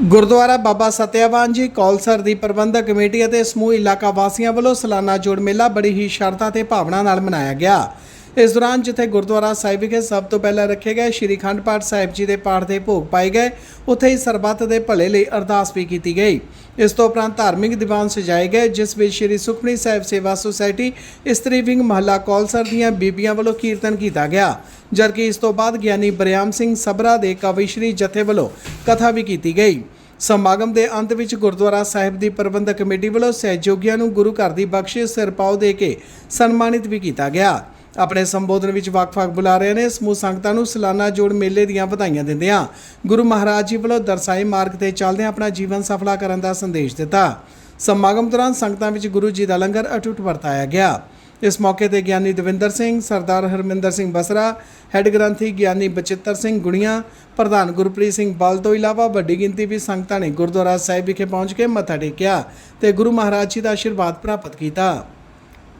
ਗੁਰਦੁਆਰਾ ਬਾਬਾ ਸਤਿਆਵਾਨ ਜੀ, ਕੌਲਸਰ ਦੀ ਪ੍ਰਬੰਧਕ ਕਮੇਟੀ ਅਤੇ ਸਮੂਹ ਇਲਾਕਾ ਵਾਸੀਆਂ ਵੱਲੋਂ ਸਾਲਾਨਾ ਜੋੜ ਮੇਲਾ ਬੜੀ ਹੀ ਸ਼ਰਧਾ ਤੇ ਭਾਵਨਾ ਨਾਲ ਮਨਾਇਆ ਗਿਆ। ਇਸ ਦੌਰਾਨ ਜਿੱਥੇ ਗੁਰਦੁਆਰਾ ਸਾਹਿਬ ਵਿਖੇ ਸਭ ਤੋਂ ਪਹਿਲਾਂ ਰੱਖੇ ਗਏ ਸ੍ਰੀ ਖੰਡ ਪਾਠ ਸਾਹਿਬ ਜੀ ਦੇ ਪਾਠ ਦੇ ਭੋਗ ਪਾਏ ਗਏ, ਉੱਥੇ ਹੀ ਸਰਬੱਤ ਦੇ ਭਲੇ ਲਈ ਅਰਦਾਸ ਵੀ ਕੀਤੀ ਗਈ। ਇਸ ਤੋਂ ਉਪਰੰਤ ਧਾਰਮਿਕ ਦੀਵਾਨ ਸਜਾਏ ਗਏ, ਜਿਸ ਵਿੱਚ ਸ੍ਰੀ ਸੁਖਮਨੀ ਸਾਹਿਬ ਸੇਵਾ ਸੁਸਾਇਟੀ, ਇਸਤਰੀ ਵਿੰਗ ਮਹੱਲਾ ਕੌਲਸਰ ਦੀਆਂ ਬੀਬੀਆਂ ਵੱਲੋਂ ਕੀਰਤਨ ਕੀਤਾ ਗਿਆ। ਜਦਕਿ ਇਸ ਤੋਂ ਬਾਅਦ ਗਿਆਨੀ ਬਰਿਆਮ ਸਿੰਘ ਸਬਰਾ ਦੇ ਕਵਿਸ਼ਰੀ ਜਥੇ ਵੱਲੋਂ ਕਥਾ ਵੀ ਕੀਤੀ ਗਈ। ਸਮਾਗਮ ਦੇ ਅੰਤ ਵਿੱਚ ਗੁਰਦੁਆਰਾ ਸਾਹਿਬ ਦੀ ਪ੍ਰਬੰਧਕ ਕਮੇਟੀ ਵੱਲੋਂ ਸਹਿਯੋਗੀਆਂ ਨੂੰ ਗੁਰੂ ਘਰ ਦੀ ਬਖਸ਼ਿਸ਼, ਸਿਰਪਾਓ ਦੇ ਕੇ ਸਨਮਾਨਿਤ ਵੀ ਕੀਤਾ ਗਿਆ। ਆਪਣੇ ਸੰਬੋਧਨ ਵਿੱਚ ਵੱਖ-ਵੱਖ ਬੁਲਾਰਿਆਂ ਨੇ ਸਮੂਹ ਸੰਗਤਾਂ ਨੂੰ ਸਲਾਨਾ ਜੋੜ ਮੇਲੇ ਦੀਆਂ ਵਧਾਈਆਂ ਦਿੰਦਿਆਂ ਗੁਰੂ ਮਹਾਰਾਜ ਜੀ ਵੱਲੋਂ ਦਰਸਾਏ ਮਾਰਗ ਤੇ ਚੱਲਦਿਆਂ ਆਪਣਾ ਜੀਵਨ ਸਫਲਾ ਕਰਨ ਦਾ ਸੰਦੇਸ਼ ਦਿੱਤਾ। ਸਮਾਗਮ ਦੌਰਾਨ ਸੰਗਤਾਂ ਵਿੱਚ ਗੁਰੂ ਜੀ ਦਾ ਲੰਗਰ ਅਟੁੱਟ ਵਰਤਾਇਆ ਗਿਆ। ਇਸ ਮੌਕੇ ਤੇ ਗਿਆਨੀ ਦਵਿੰਦਰ ਸਿੰਘ, ਸਰਦਾਰ ਹਰਮਿੰਦਰ ਸਿੰਘ ਬਸਰਾ, ਹੈੱਡ ਗ੍ਰੰਥੀ ਗਿਆਨੀ ਬਚਿੱਤਰ ਸਿੰਘ ਗੁਣੀਆਂ, ਪ੍ਰਧਾਨ ਗੁਰਪ੍ਰੀਤ ਸਿੰਘ ਬਲ ਤੋਂ ਇਲਾਵਾ ਵੱਡੀ ਗਿਣਤੀ ਵਿੱਚ ਸੰਗਤਾਂ ਨੇ ਗੁਰਦੁਆਰਾ ਸਾਹਿਬ ਵਿਖੇ ਪਹੁੰਚ ਕੇ ਮੱਥਾ ਟੇਕਿਆ ਤੇ ਗੁਰੂ ਮਹਾਰਾਜ ਜੀ ਦਾ ਆਸ਼ੀਰਵਾਦ ਪ੍ਰਾਪਤ ਕੀਤਾ।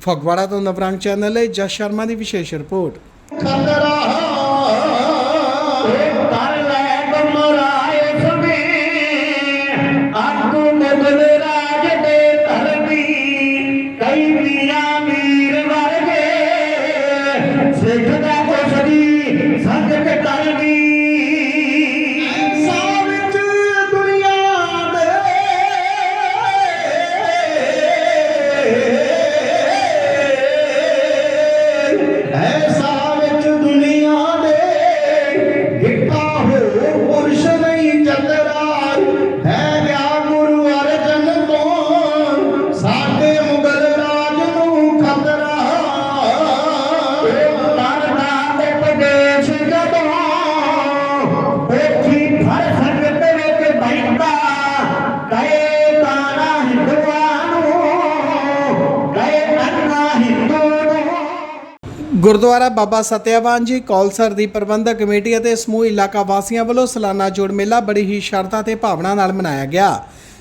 ਫਗਵਾੜਾ ਤੋਂ ਨਵਰੰਗ ਚੈਨਲ ਲਈ ਜਸ ਸ਼ਰਮਾ ਦੀ ਵਿਸ਼ੇਸ਼ ਰਿਪੋਰਟ। ਗੁਰਦੁਆਰਾ ਬਾਬਾ ਸਤਿਆਵਾਨ ਜੀ, ਕੌਲਸਰ ਦੀ ਪ੍ਰਬੰਧਕ ਕਮੇਟੀ ਅਤੇ ਸਮੂਹ ਇਲਾਕਾ ਵਾਸੀਆਂ ਵੱਲੋਂ ਸਾਲਾਨਾ ਜੋੜ ਮੇਲਾ ਬੜੀ ਹੀ ਸ਼ਰਧਾ ਤੇ ਭਾਵਨਾ ਨਾਲ ਮਨਾਇਆ ਗਿਆ।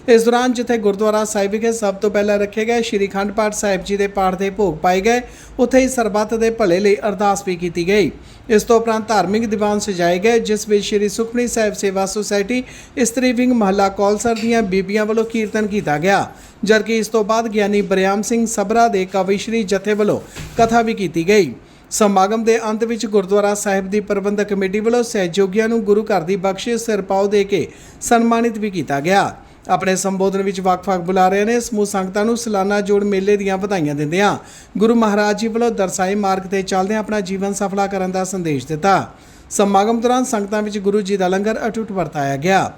ਇਸ ਦੌਰਾਨ ਜਿੱਥੇ ਗੁਰਦੁਆਰਾ ਸਾਹਿਬ ਵਿਖੇ ਸਭ ਤੋਂ ਪਹਿਲਾਂ ਰੱਖੇ ਗਏ ਸ੍ਰੀ ਖੰਡ ਪਾਠ ਸਾਹਿਬ ਜੀ ਦੇ ਪਾਠ ਦੇ ਭੋਗ ਪਾਏ ਗਏ, ਉੱਥੇ ਹੀ ਸਰਬੱਤ ਦੇ ਭਲੇ ਲਈ ਅਰਦਾਸ ਵੀ ਕੀਤੀ ਗਈ। ਇਸ ਤੋਂ ਉਪਰੰਤ ਧਾਰਮਿਕ ਦੀਵਾਨ ਸਜਾਏ ਗਏ, ਜਿਸ ਵਿੱਚ ਸ੍ਰੀ ਸੁਖਮਨੀ ਸਾਹਿਬ ਸੇਵਾ ਸੁਸਾਇਟੀ, ਇਸਤਰੀ ਵਿੰਗ ਮਹੱਲਾ ਕੌਲਸਰ ਦੀਆਂ ਬੀਬੀਆਂ ਵੱਲੋਂ ਕੀਰਤਨ ਕੀਤਾ ਗਿਆ, ਜਦਕਿ ਇਸ ਤੋਂ ਬਾਅਦ ਗਿਆਨੀ ਬਰਿਆਮ ਸਿੰਘ ਸਬਰਾ ਦੇ ਕਵੀ ਸ਼੍ਰੀ ਜਥੇ ਵੱਲੋਂ ਕਥਾ ਵੀ ਕੀਤੀ ਗਈ। ਸਮਾਗਮ ਦੇ ਅੰਤ ਵਿੱਚ ਗੁਰਦੁਆਰਾ ਸਾਹਿਬ ਦੀ ਪ੍ਰਬੰਧਕ ਕਮੇਟੀ ਵੱਲੋਂ ਸਹਿਯੋਗੀਆਂ ਨੂੰ ਗੁਰੂ ਘਰ ਦੀ ਬਖਸ਼ਿਸ਼ ਸਿਰਪਾਓ ਦੇ ਕੇ ਸਨਮਾਨਿਤ ਵੀ ਕੀਤਾ ਗਿਆ। ਆਪਣੇ ਸੰਬੋਧਨ ਵਿੱਚ ਵੱਖ-ਵੱਖ ਬੁਲਾਰਿਆਂ ਨੇ ਸਮੂਹ ਸੰਗਤਾਂ ਨੂੰ ਸਾਲਾਨਾ ਜੋੜ ਮੇਲੇ ਦੀਆਂ ਵਧਾਈਆਂ ਦਿੰਦਿਆਂ ਗੁਰੂ ਮਹਾਰਾਜ ਜੀ ਵੱਲੋਂ ਦਰਸਾਏ ਮਾਰਗ ਤੇ ਚੱਲਦਿਆਂ ਆਪਣਾ ਜੀਵਨ ਸਫਲਾ ਕਰਨ ਦਾ ਸੰਦੇਸ਼ ਦਿੱਤਾ। ਸਮਾਗਮ ਦੌਰਾਨ ਸੰਗਤਾਂ ਵਿੱਚ ਗੁਰੂ ਜੀ ਦਾ ਲੰਗਰ ਅਟੁੱਟ ਵਰਤਾਇਆ ਗਿਆ।